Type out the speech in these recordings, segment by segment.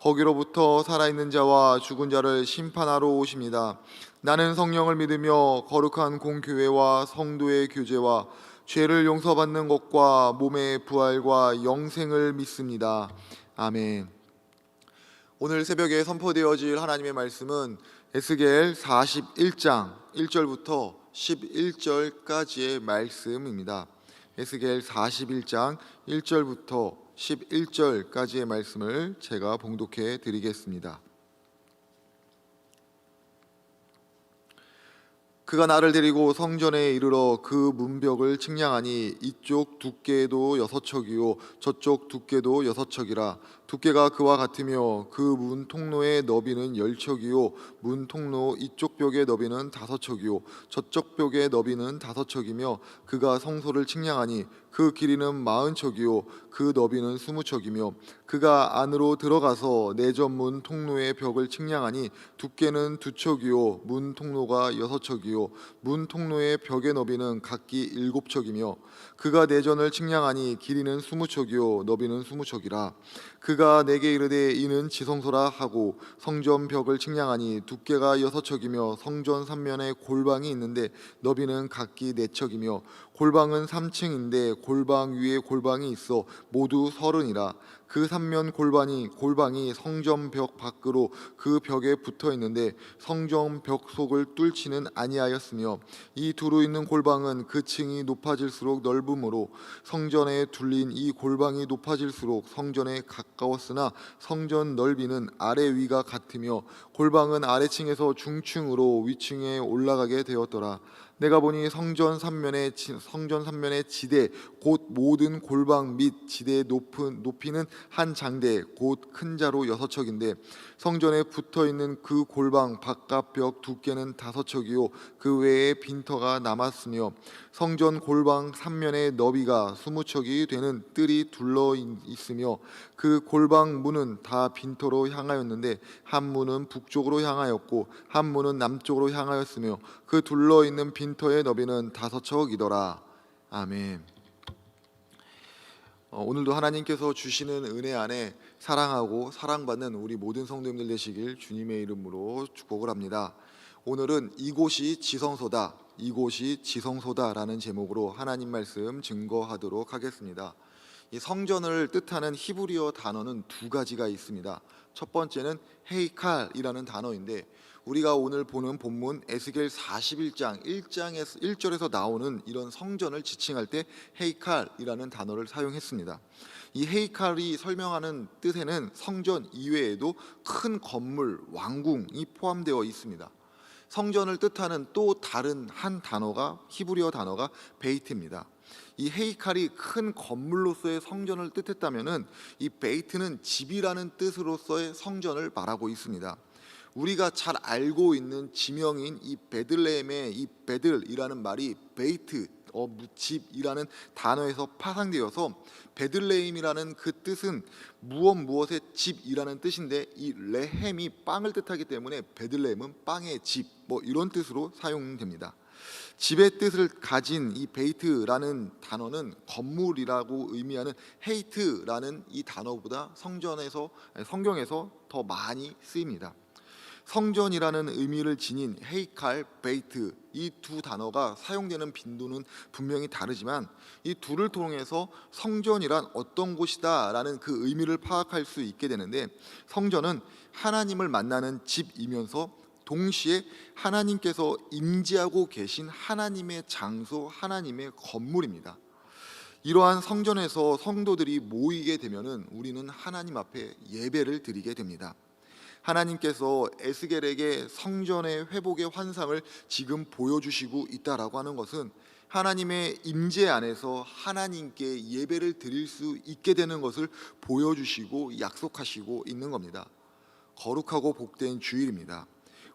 거기로부터 살아있는 자와 죽은 자를 심판하러 오십니다. 나는 성령을 믿으며 거룩한 공교회와 성도의 교제와 죄를 용서받는 것과 몸의 부활과 영생을 믿습니다. 아멘. 오늘 새벽에 선포되어질 하나님의 말씀은 에스겔 41장 1절부터 11절까지의 말씀입니다. 에스겔 41장 1절부터 11절까지의 말씀을 제가 봉독해 드리겠습니다. 그가 나를 데리고 성전에 이르러 그 문벽을 측량하니 이쪽 두께도 여섯 척이요 저쪽 두께도 여섯 척이라 두께가 그와 같으며 그 문 통로의 너비는 열 척이요 문 통로 이쪽 벽의 너비는 다섯 척이요 저쪽 벽의 너비는 다섯 척이며 그가 성소를 측량하니 그 길이는 마흔 척이요 그 너비는 스무 척이며 그가 안으로 들어가서 내전 문 통로의 벽을 측량하니 두께는 두 척이요 문 통로가 여섯 척이요 문 통로의 벽의 너비는 각기 일곱 척이며 그가 내전을 측량하니 길이는 스무 척이요 너비는 스무 척이라. 그가 내게 이르되 이는 지성소라 하고 성전 벽을 측량하니 두께가 여섯 척이며 성전 삼면에 골방이 있는데 너비는 각기 네 척이며 골방은 삼층인데 골방 위에 골방이 있어 모두 서른이라 그 삼면 골반이 골방이 성전 벽 밖으로 그 벽에 붙어 있는데 성전 벽 속을 뚫지는 아니하였으며 이 두루 있는 골방은 그 층이 높아질수록 넓음으로 성전에 둘린 이 골방이 높아질수록 성전에 가까웠으나 성전 넓이는 아래 위가 같으며 골방은 아래층에서 중층으로 위층에 올라가게 되었더라. 내가 보니 성전 삼면의 지- 성전 삼면의 지대 곧 모든 골방 및 지대의 높은 높이는 한 장대 곧 큰 자로 여섯 척인데 성전에 붙어 있는 그 골방 바깥 벽 두께는 다섯 척이요 그 외에 빈터가 남았으며 성전 골방 삼면의 너비가 스무 척이 되는 뜰이 둘러 있- 있으며 그 골방 문은 다 빈터로 향하였는데 한 문은 북쪽으로 향하였고 한 문은 남쪽으로 향하였으며 그 둘러 있는 빈터의 너비는 다섯 척이더라. 아멘. 어, 오늘도 하나님께서 주시는 은혜 안에 사랑하고 사랑받는 우리 모든 성도님들 되시길 주님의 이름으로 축복을 합니다. 오늘은 이곳이 지성소다. 이곳이 지성소다라는 제목으로 하나님 말씀 증거하도록 하겠습니다. 이 성전을 뜻하는 히브리어 단어는 두 가지가 있습니다. 첫 번째는 헤이칼이라는 단어인데 우리가 오늘 보는 본문 에스겔 41장 1장에서 1절에서 나오는 이런 성전을 지칭할 때 헤이칼이라는 단어를 사용했습니다. 이 헤이칼이 설명하는 뜻에는 성전 이외에도 큰 건물, 왕궁이 포함되어 있습니다. 성전을 뜻하는 또 다른 한 단어가 히브리어 단어가 베이트입니다. 이 헤이칼이 큰 건물로서의 성전을 뜻했다면은 이 베이트는 집이라는 뜻으로서의 성전을 말하고 있습니다. 우리가 잘 알고 있는 지명인 이 베들레헴의 이 베들이라는 말이 베이트 어, 무- 집이라는 단어에서 파생되어서 베들레헴이라는 그 뜻은 무엇 무엇의 집이라는 뜻인데 이 레헴이 빵을 뜻하기 때문에 베들레헴은 빵의 집 뭐 이런 뜻으로 사용됩니다. 집의 뜻을 가진 이 베이트라는 단어는 건물이라고 의미하는 헤이트라는 이 단어보다 성전에서 성경에서 더 많이 쓰입니다. 성전이라는 의미를 지닌 헤이칼, 베이트 이 두 단어가 사용되는 빈도는 분명히 다르지만 이 둘을 통해서 성전이란 어떤 곳이다라는 그 의미를 파악할 수 있게 되는데 성전은 하나님을 만나는 집이면서 동시에 하나님께서 임재하고 계신 하나님의 장소, 하나님의 건물입니다. 이러한 성전에서 성도들이 모이게 되면은 우리는 하나님 앞에 예배를 드리게 됩니다. 하나님께서 에스겔에게 성전의 회복의 환상을 지금 보여주시고 있다라고 하는 것은 하나님의 임재 안에서 하나님께 예배를 드릴 수 있게 되는 것을 보여주시고 약속하시고 있는 겁니다. 거룩하고 복된 주일입니다.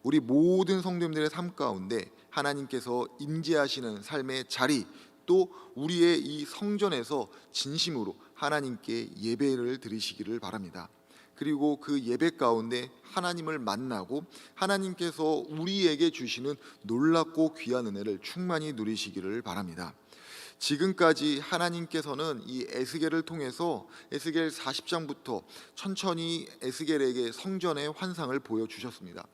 우리 모든 성도님들의 삶 가운데 하나님께서 임재하시는 삶의 자리 또 우리의 이 성전에서 진심으로 하나님께 예배를 드리시기를 바랍니다. 그리고 그 예배 가운데 하나님을 만나고 하나님께서 우리에게 주시는 놀랍고 귀한 은혜를 충만히 누리시기를 바랍니다. 지금까지 하나님께서는 이 에스겔을 통해서 에스겔 40장부터 천천히 에스겔에게 성전의 환상을 보여 주셨습니다.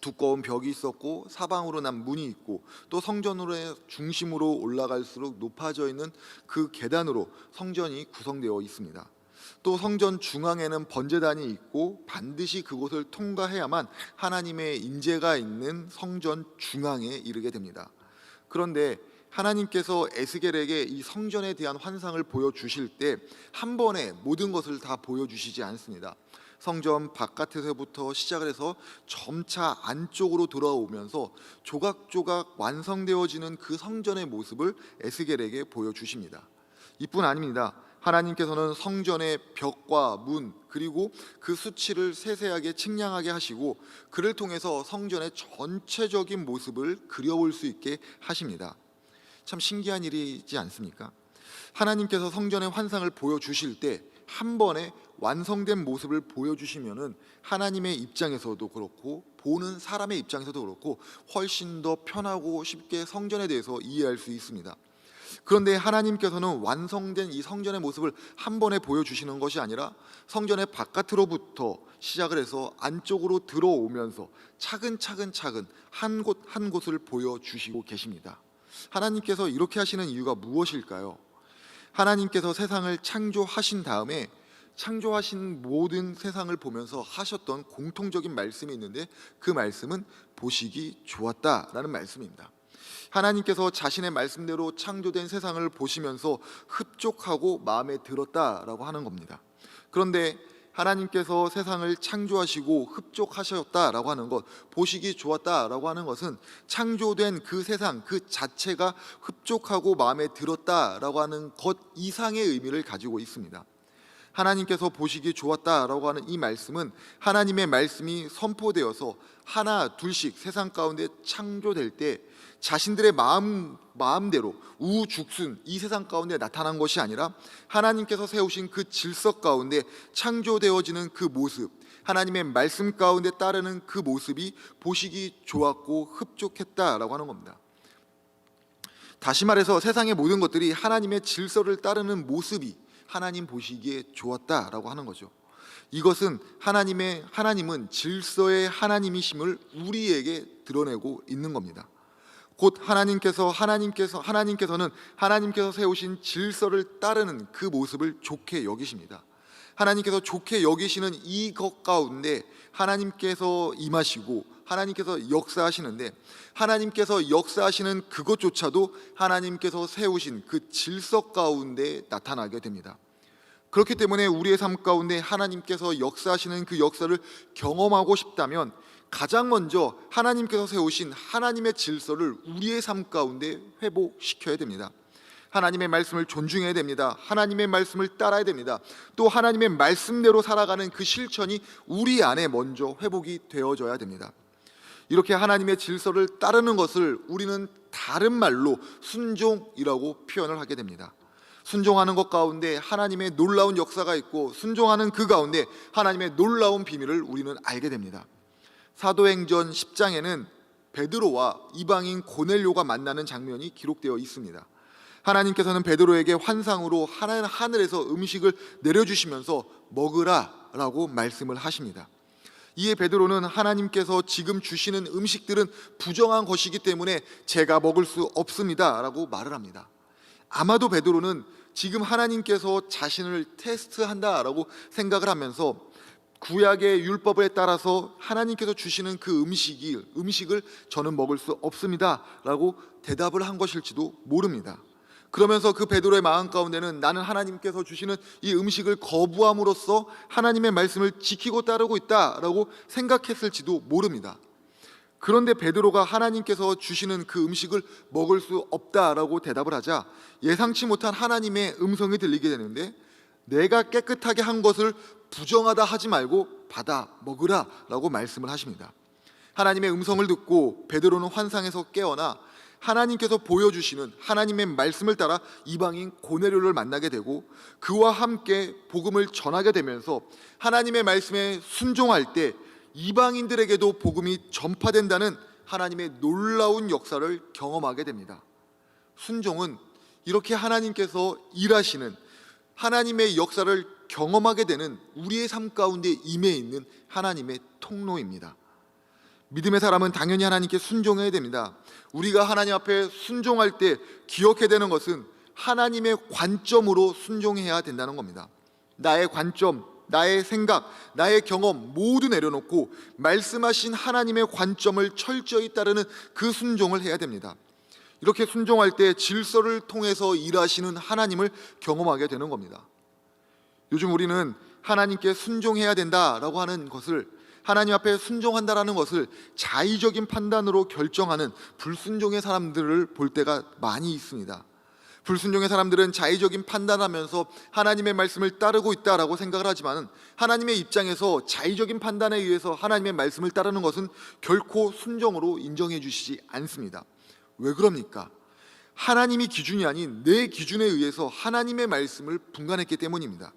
두꺼운 벽이 있었고 사방으로 난 문이 있고 또 성전으로의 중심으로 올라갈수록 높아져 있는 그 계단으로 성전이 구성되어 있습니다. 또 성전 중앙에는 번제단이 있고 반드시 그곳을 통과해야만 하나님의 인재가 있는 성전 중앙에 이르게 됩니다. 그런데 하나님께서 에스겔에게 이 성전에 대한 환상을 보여 주실 때 한 번에 모든 것을 다 보여 주시지 않습니다. 성전 바깥에서부터 시작을 해서 점차 안쪽으로 돌아오면서 조각조각 완성되어지는 그 성전의 모습을 에스겔에게 보여 주십니다. 이뿐 아닙니다. 하나님께서는 성전의 벽과 문 그리고 그 수치를 세세하게 측량하게 하시고 그를 통해서 성전의 전체적인 모습을 그려볼 수 있게 하십니다. 참 신기한 일이지 않습니까? 하나님께서 성전의 환상을 보여주실 때 한 번에 완성된 모습을 보여주시면은 하나님의 입장에서도 그렇고 보는 사람의 입장에서도 그렇고 훨씬 더 편하고 쉽게 성전에 대해서 이해할 수 있습니다. 그런데 하나님께서는 완성된 이 성전의 모습을 한 번에 보여주시는 것이 아니라 성전의 바깥으로부터 시작을 해서 안쪽으로 들어오면서 차근차근 차근 한 곳 한 곳을 보여주시고 계십니다. 하나님께서 이렇게 하시는 이유가 무엇일까요? 하나님께서 세상을 창조하신 다음에 창조하신 모든 세상을 보면서 하셨던 공통적인 말씀이 있는데 그 말씀은 보시기 좋았다라는 말씀입니다. 하나님께서 자신의 말씀대로 창조된 세상을 보시면서 흡족하고 마음에 들었다라고 하는 겁니다. 그런데 하나님께서 세상을 창조하시고 흡족하셨다라고 하는 것, 보시기 좋았다라고 하는 것은 창조된 그 세상 그 자체가 흡족하고 마음에 들었다라고 하는 것 이상의 의미를 가지고 있습니다. 하나님께서 보시기 좋았다라고 하는 이 말씀은 하나님의 말씀이 선포되어서 하나 둘씩 세상 가운데 창조될 때 자신들의 마음 마음대로 우죽순 이 세상 가운데 나타난 것이 아니라 하나님께서 세우신 그 질서 가운데 창조되어지는 그 모습 하나님의 말씀 가운데 따르는 그 모습이 보시기 좋았고 흡족했다라고 하는 겁니다. 다시 말해서 세상의 모든 것들이 하나님의 질서를 따르는 모습이 하나님 보시기에 좋았다라고 하는 거죠. 이것은 하나님의 하나님은 질서의 하나님이심을 우리에게 드러내고 있는 겁니다. 곧 하나님께서 하나님께서 하나님께서는 하나님께서 세우신 질서를 따르는 그 모습을 좋게 여기십니다. 하나님께서 좋게 여기시는 이것 가운데 하나님께서 임하시고 하나님께서 역사하시는데 하나님께서 역사하시는 그것조차도 하나님께서 세우신 그 질서 가운데 나타나게 됩니다. 그렇기 때문에 우리의 삶 가운데 하나님께서 역사하시는 그 역사를 경험하고 싶다면 가장 먼저 하나님께서 세우신 하나님의 질서를 우리의 삶 가운데 회복시켜야 됩니다. 하나님의 말씀을 존중해야 됩니다. 하나님의 말씀을 따라야 됩니다. 또 하나님의 말씀대로 살아가는 그 실천이 우리 안에 먼저 회복이 되어져야 됩니다. 이렇게 하나님의 질서를 따르는 것을 우리는 다른 말로 순종이라고 표현을 하게 됩니다. 순종하는 것 가운데 하나님의 놀라운 역사가 있고 순종하는 그 가운데 하나님의 놀라운 비밀을 우리는 알게 됩니다. 사도행전 10장에는 베드로와 이방인 고넬료가 만나는 장면이 기록되어 있습니다. 하나님께서는 베드로에게 환상으로 하늘에서 음식을 내려주시면서 먹으라라고 말씀을 하십니다. 이에 베드로는 하나님께서 지금 주시는 음식들은 부정한 것이기 때문에 제가 먹을 수 없습니다라고 말을 합니다. 아마도 베드로는 지금 하나님께서 자신을 테스트한다라고 생각을 하면서 구약의 율법에 따라서 하나님께서 주시는 그 음식이 음식을 저는 먹을 수 없습니다라고 대답을 한 것일지도 모릅니다. 그러면서 그 베드로의 마음 가운데는 나는 하나님께서 주시는 이 음식을 거부함으로써 하나님의 말씀을 지키고 따르고 있다라고 생각했을지도 모릅니다. 그런데 베드로가 하나님께서 주시는 그 음식을 먹을 수 없다라고 대답을 하자 예상치 못한 하나님의 음성이 들리게 되는데 내가 깨끗하게 한 것을 부정하다 하지 말고 받아 먹으라라고 말씀을 하십니다. 하나님의 음성을 듣고 베드로는 환상에서 깨어나 하나님께서 보여주시는 하나님의 말씀을 따라 이방인 고네료를 만나게 되고 그와 함께 복음을 전하게 되면서 하나님의 말씀에 순종할 때 이방인들에게도 복음이 전파된다는 하나님의 놀라운 역사를 경험하게 됩니다. 순종은 이렇게 하나님께서 일하시는 하나님의 역사를 경험하게 되는 우리의 삶 가운데 임해 있는 하나님의 통로입니다. 믿음의 사람은 당연히 하나님께 순종해야 됩니다. 우리가 하나님 앞에 순종할 때 기억해야 되는 것은 하나님의 관점으로 순종해야 된다는 겁니다. 나의 관점, 나의 생각, 나의 경험 모두 내려놓고 말씀하신 하나님의 관점을 철저히 따르는 그 순종을 해야 됩니다. 이렇게 순종할 때 질서를 통해서 일하시는 하나님을 경험하게 되는 겁니다. 요즘 우리는 하나님께 순종해야 된다라고 하는 것을 하나님 앞에 순종한다라는 것을 자의적인 판단으로 결정하는 불순종의 사람들을 볼 때가 많이 있습니다. 불순종의 사람들은 자의적인 판단하면서 하나님의 말씀을 따르고 있다라고 생각을 하지만 하나님의 입장에서 자의적인 판단에 의해서 하나님의 말씀을 따르는 것은 결코 순종으로 인정해 주시지 않습니다. 왜 그럽니까? 하나님이 기준이 아닌 내 기준에 의해서 하나님의 말씀을 분간했기 때문입니다.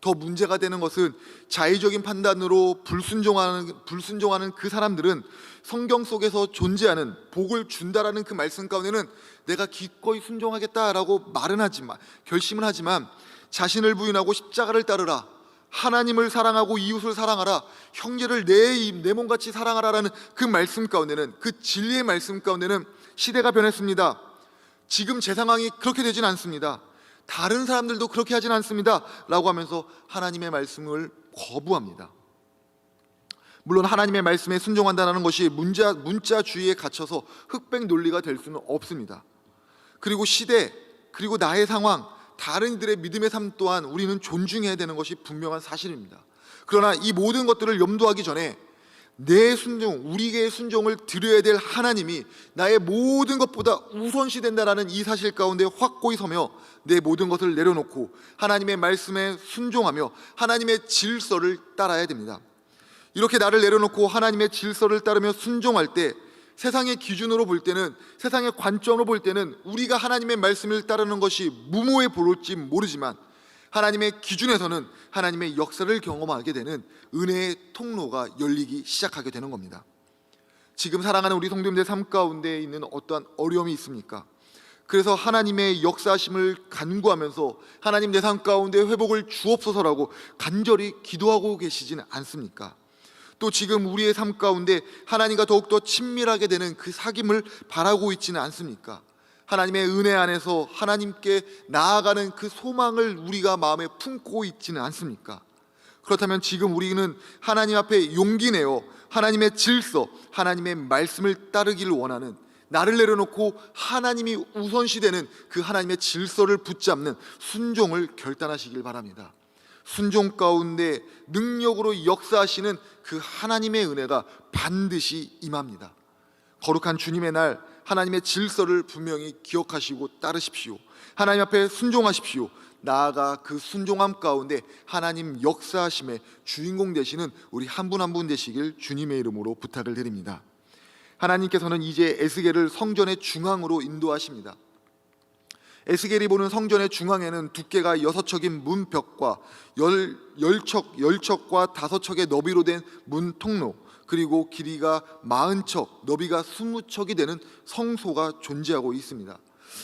더 문제가 되는 것은 자의적인 판단으로 불순종하는 불순종하는 그 사람들은 성경 속에서 존재하는 복을 준다라는 그 말씀 가운데는 내가 기꺼이 순종하겠다라고 말은 하지만 결심은 하지만 자신을 부인하고 십자가를 따르라 하나님을 사랑하고 이웃을 사랑하라 형제를 내 내 몸같이 사랑하라라는 그 말씀 가운데는 그 진리의 말씀 가운데는 시대가 변했습니다. 지금 제 상황이 그렇게 되진 않습니다. 다른 사람들도 그렇게 하진 않습니다. 라고 하면서 하나님의 말씀을 거부합니다. 물론 하나님의 말씀에 순종한다는 것이 문자, 문자주의에 갇혀서 흑백 논리가 될 수는 없습니다. 그리고 시대, 그리고 나의 상황, 다른 이들의 믿음의 삶 또한 우리는 존중해야 되는 것이 분명한 사실입니다. 그러나 이 모든 것들을 염두하기 전에 내 순종, 우리의 순종을 드려야 될 하나님이 나의 모든 것보다 우선시 된다라는 이 사실 가운데 확고히 서며 내 모든 것을 내려놓고 하나님의 말씀에 순종하며 하나님의 질서를 따라야 됩니다. 이렇게 나를 내려놓고 하나님의 질서를 따르며 순종할 때 세상의 기준으로 볼 때는 세상의 관점으로 볼 때는 우리가 하나님의 말씀을 따르는 것이 무모해 보일지 모르지만 하나님의 기준에서는 하나님의 역사를 경험하게 되는 은혜의 통로가 열리기 시작하게 되는 겁니다. 지금 사랑하는 우리 성도님들 삶 가운데 있는 어떠한 어려움이 있습니까? 그래서 하나님의 역사심을 간구하면서 하나님 내 삶 가운데 회복을 주옵소서라고 간절히 기도하고 계시지는 않습니까? 또 지금 우리의 삶 가운데 하나님과 더욱더 친밀하게 되는 그 사귐을 바라고 있지는 않습니까? 하나님의 은혜 안에서 하나님께 나아가는 그 소망을 우리가 마음에 품고 있지는 않습니까? 그렇다면 지금 우리는 하나님 앞에 용기 내어 하나님의 질서, 하나님의 말씀을 따르기를 원하는 나를 내려놓고 하나님이 우선시되는 그 하나님의 질서를 붙잡는 순종을 결단하시길 바랍니다. 순종 가운데 능력으로 역사하시는 그 하나님의 은혜가 반드시 임합니다. 거룩한 주님의 날 하나님의 질서를 분명히 기억하시고 따르십시오. 하나님 앞에 순종하십시오. 나아가 그 순종함 가운데 하나님 역사하심의 주인공 되시는 우리 한 분 한 분 되시길 주님의 이름으로 부탁을 드립니다. 하나님께서는 이제 에스겔을 성전의 중앙으로 인도하십니다. 에스겔이 보는 성전의 중앙에는 두께가 여섯 척인 문벽과 열, 열 척, 열 척과 다섯 척의 너비로 된 문 통로 그리고 길이가 마흔 척, 너비가 스무 척이 되는 성소가 존재하고 있습니다.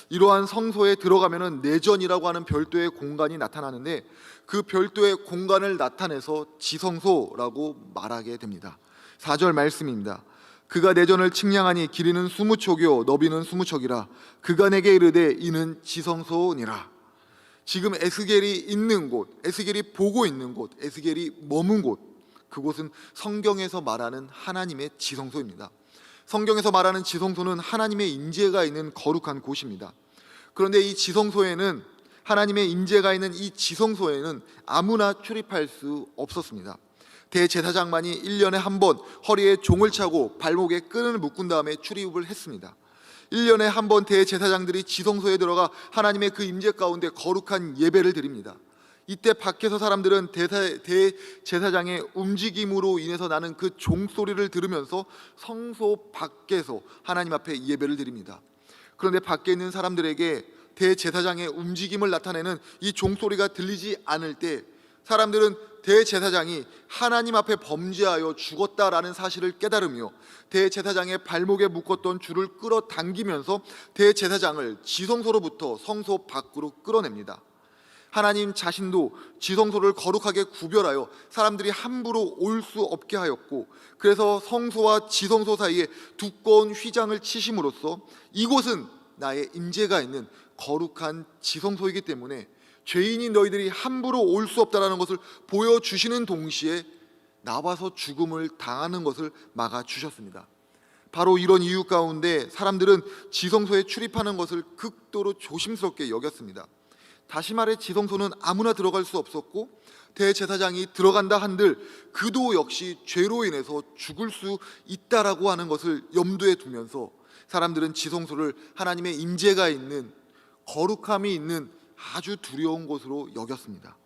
이러한 성소에 들어가면은 내전이라고 하는 별도의 공간이 나타나는데 그 별도의 공간을 나타내서 지성소라고 말하게 됩니다. 4절 말씀입니다. 그가 내전을 측량하니 길이는 스무 척이요 너비는 스무 척이라 그가 내게 이르되 이는 지성소니라. 지금 에스겔이 있는 곳, 에스겔이 보고 있는 곳, 에스겔이 머문 곳 그곳은 성경에서 말하는 하나님의 지성소입니다. 성경에서 말하는 지성소는 하나님의 임재가 있는 거룩한 곳입니다. 그런데 이 지성소에는 하나님의 임재가 있는 이 지성소에는 아무나 출입할 수 없었습니다. 대제사장만이 1년에 한 번 허리에 종을 차고 발목에 끈을 묶은 다음에 출입을 했습니다. 1년에 한 번 대제사장들이 지성소에 들어가 하나님의 그 임재 가운데 거룩한 예배를 드립니다. 이때 밖에서 사람들은 대사, 대제사장의 움직임으로 인해서 나는 그 종소리를 들으면서 성소 밖에서 하나님 앞에 예배를 드립니다. 그런데 밖에 있는 사람들에게 대제사장의 움직임을 나타내는 이 종소리가 들리지 않을 때 사람들은 대제사장이 하나님 앞에 범죄하여 죽었다라는 사실을 깨달으며 대제사장의 발목에 묶었던 줄을 끌어당기면서 대제사장을 지성소로부터 성소 밖으로 끌어냅니다. 하나님 자신도 지성소를 거룩하게 구별하여 사람들이 함부로 올 수 없게 하였고 그래서 성소와 지성소 사이에 두꺼운 휘장을 치심으로써 이곳은 나의 임재가 있는 거룩한 지성소이기 때문에 죄인인 너희들이 함부로 올 수 없다라는 것을 보여주시는 동시에 나와서 죽음을 당하는 것을 막아 주셨습니다. 바로 이런 이유 가운데 사람들은 지성소에 출입하는 것을 극도로 조심스럽게 여겼습니다. 다시 말해 지성소는 아무나 들어갈 수 없었고 대제사장이 들어간다 한들 그도 역시 죄로 인해서 죽을 수 있다라고 하는 것을 염두에 두면서 사람들은 지성소를 하나님의 임재가 있는 거룩함이 있는 아주 두려운 곳으로 여겼습니다.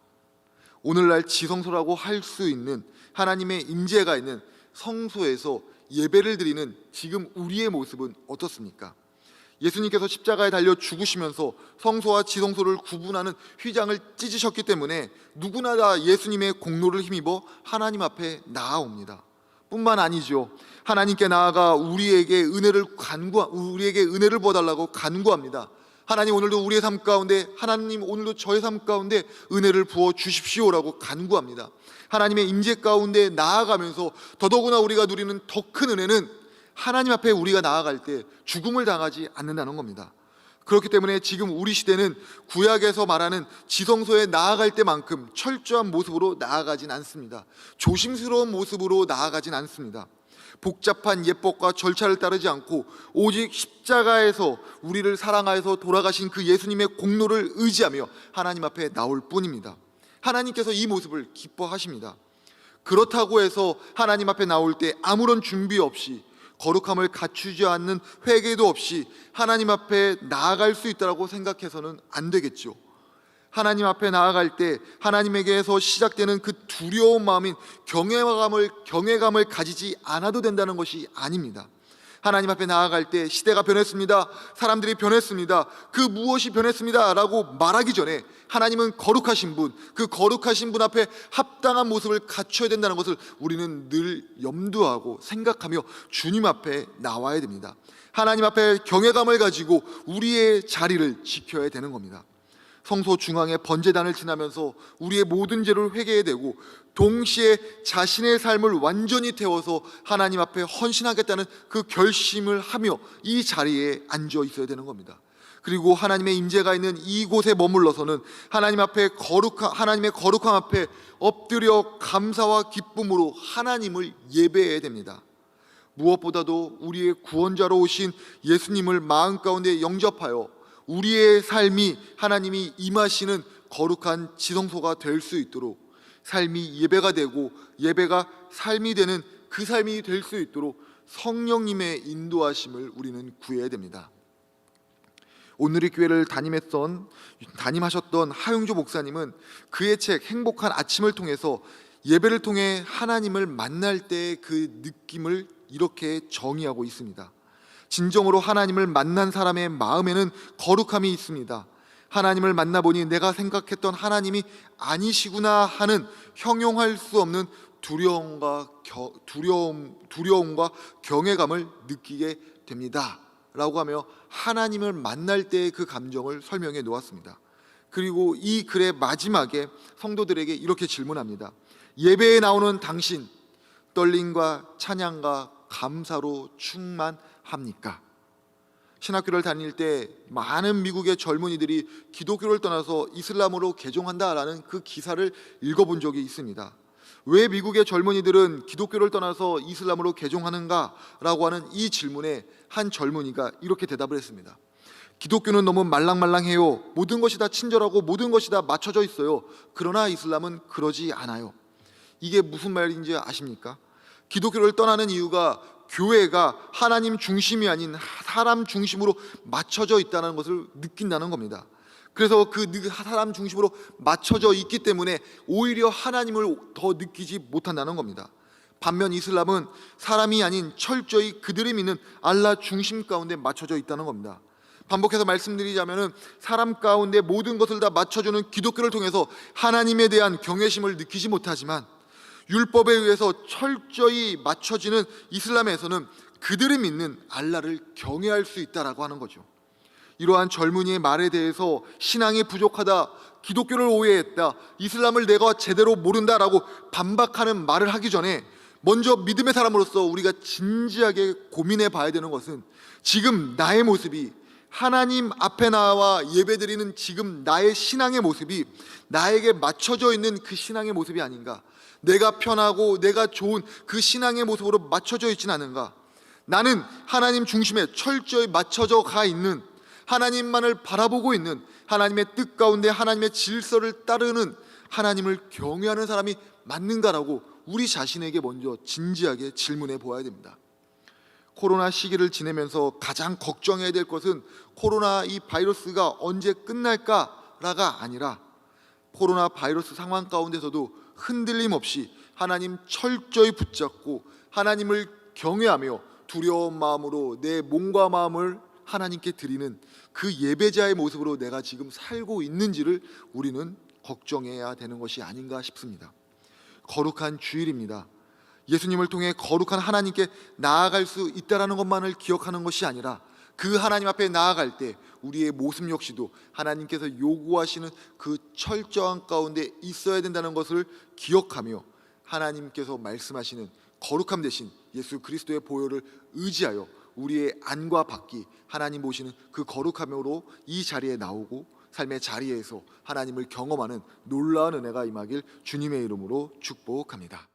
오늘날 지성소라고 할 수 있는 하나님의 임재가 있는 성소에서 예배를 드리는 지금 우리의 모습은 어떻습니까? 예수님께서 십자가에 달려 죽으시면서 성소와 지성소를 구분하는 휘장을 찢으셨기 때문에 누구나 다 예수님의 공로를 힘입어 하나님 앞에 나아옵니다. 뿐만 아니죠. 하나님께 나아가 우리에게 은혜를 간구 우리에게 은혜를 부어달라고 간구합니다. 하나님 오늘도 우리의 삶 가운데 하나님 오늘도 저의 삶 가운데 은혜를 부어 주십시오라고 간구합니다. 하나님의 임재 가운데 나아가면서 더더구나 우리가 누리는 더 큰 은혜는 하나님 앞에 우리가 나아갈 때 죽음을 당하지 않는다는 겁니다. 그렇기 때문에 지금 우리 시대는 구약에서 말하는 지성소에 나아갈 때만큼 철저한 모습으로 나아가진 않습니다. 조심스러운 모습으로 나아가진 않습니다. 복잡한 예법과 절차를 따르지 않고 오직 십자가에서 우리를 사랑하여서 돌아가신 그 예수님의 공로를 의지하며 하나님 앞에 나올 뿐입니다. 하나님께서 이 모습을 기뻐하십니다. 그렇다고 해서 하나님 앞에 나올 때 아무런 준비 없이 거룩함을 갖추지 않는 회개도 없이 하나님 앞에 나아갈 수 있다고 생각해서는 안 되겠죠. 하나님 앞에 나아갈 때 하나님에게서 시작되는 그 두려운 마음인 경외감을 경외감을 가지지 않아도 된다는 것이 아닙니다. 하나님 앞에 나아갈 때 시대가 변했습니다. 사람들이 변했습니다. 그 무엇이 변했습니다 라고 말하기 전에 하나님은 거룩하신 분, 그 거룩하신 분 앞에 합당한 모습을 갖춰야 된다는 것을 우리는 늘 염두하고 생각하며 주님 앞에 나와야 됩니다. 하나님 앞에 경외감을 가지고 우리의 자리를 지켜야 되는 겁니다. 성소 중앙에 번제단을 지나면서 우리의 모든 죄를 회개해야 되고 동시에 자신의 삶을 완전히 태워서 하나님 앞에 헌신하겠다는 그 결심을 하며 이 자리에 앉아 있어야 되는 겁니다. 그리고 하나님의 임재가 있는 이곳에 머물러서는 하나님 앞에 거룩한 하나님의 거룩함 앞에 엎드려 감사와 기쁨으로 하나님을 예배해야 됩니다. 무엇보다도 우리의 구원자로 오신 예수님을 마음 가운데 영접하여 우리의 삶이 하나님이 임하시는 거룩한 지성소가 될 수 있도록 삶이 예배가 되고 예배가 삶이 되는 그 삶이 될 수 있도록 성령님의 인도하심을 우리는 구해야 됩니다. 오늘의 교회를 담임했던 담임하셨던 하용조 목사님은 그의 책 행복한 아침을 통해서 예배를 통해 하나님을 만날 때그 느낌을 이렇게 정의하고 있습니다. 진정으로 하나님을 만난 사람의 마음에는 거룩함이 있습니다. 하나님을 만나보니 내가 생각했던 하나님이 아니시구나 하는 형용할 수 없는 두려움과 겨, 두려움, 두려움과 경외감을 느끼게 됩니다. 라고 하며 하나님을 만날 때의 그 감정을 설명해 놓았습니다. 그리고 이 글의 마지막에 성도들에게 이렇게 질문합니다. 예배에 나오는 당신 떨림과 찬양과 감사로 충만합니까? 신학교를 다닐 때 많은 미국의 젊은이들이 기독교를 떠나서 이슬람으로 개종한다라는 그 기사를 읽어본 적이 있습니다. 왜 미국의 젊은이들은 기독교를 떠나서 이슬람으로 개종하는가라고 하는 이 질문에 한 젊은이가 이렇게 대답을 했습니다. 기독교는 너무 말랑말랑해요. 모든 것이 다 친절하고 모든 것이 다 맞춰져 있어요. 그러나 이슬람은 그러지 않아요. 이게 무슨 말인지 아십니까? 기독교를 떠나는 이유가 교회가 하나님 중심이 아닌 사람 중심으로 맞춰져 있다는 것을 느낀다는 겁니다. 그래서 그 느- 사람 중심으로 맞춰져 있기 때문에 오히려 하나님을 더 느끼지 못한다는 겁니다. 반면 이슬람은 사람이 아닌 철저히 그들이 믿는 알라 중심 가운데 맞춰져 있다는 겁니다. 반복해서 말씀드리자면은 사람 가운데 모든 것을 다 맞춰주는 기독교를 통해서 하나님에 대한 경외심을 느끼지 못하지만 율법에 의해서 철저히 맞춰지는 이슬람에서는 그들이 믿는 알라를 경외할 수 있다라고 하는 거죠. 이러한 젊은이의 말에 대해서 신앙이 부족하다, 기독교를 오해했다, 이슬람을 내가 제대로 모른다라고 반박하는 말을 하기 전에 먼저 믿음의 사람으로서 우리가 진지하게 고민해 봐야 되는 것은 지금 나의 모습이 하나님 앞에 나와 예배드리는 지금 나의 신앙의 모습이 나에게 맞춰져 있는 그 신앙의 모습이 아닌가? 내가 편하고 내가 좋은 그 신앙의 모습으로 맞춰져 있진 않은가? 나는 하나님 중심에 철저히 맞춰져 가 있는 하나님만을 바라보고 있는 하나님의 뜻 가운데 하나님의 질서를 따르는 하나님을 경외하는 사람이 맞는가라고 우리 자신에게 먼저 진지하게 질문해 보아야 됩니다. 코로나 시기를 지내면서 가장 걱정해야 될 것은 코로나 이 바이러스가 언제 끝날까라가 아니라 코로나 바이러스 상황 가운데서도 흔들림 없이 하나님 철저히 붙잡고 하나님을 경외하며 두려운 마음으로 내 몸과 마음을 하나님께 드리는 그 예배자의 모습으로 내가 지금 살고 있는지를 우리는 걱정해야 되는 것이 아닌가 싶습니다. 거룩한 주일입니다. 예수님을 통해 거룩한 하나님께 나아갈 수 있다라는 것만을 기억하는 것이 아니라 그 하나님 앞에 나아갈 때 우리의 모습 역시도 하나님께서 요구하시는 그 철저한 가운데 있어야 된다는 것을 기억하며 하나님께서 말씀하시는 거룩함 대신 예수 그리스도의 보혈을 의지하여 우리의 안과 밖이 하나님 보시는 그 거룩함으로 이 자리에 나오고 삶의 자리에서 하나님을 경험하는 놀라운 은혜가 임하길 주님의 이름으로 축복합니다.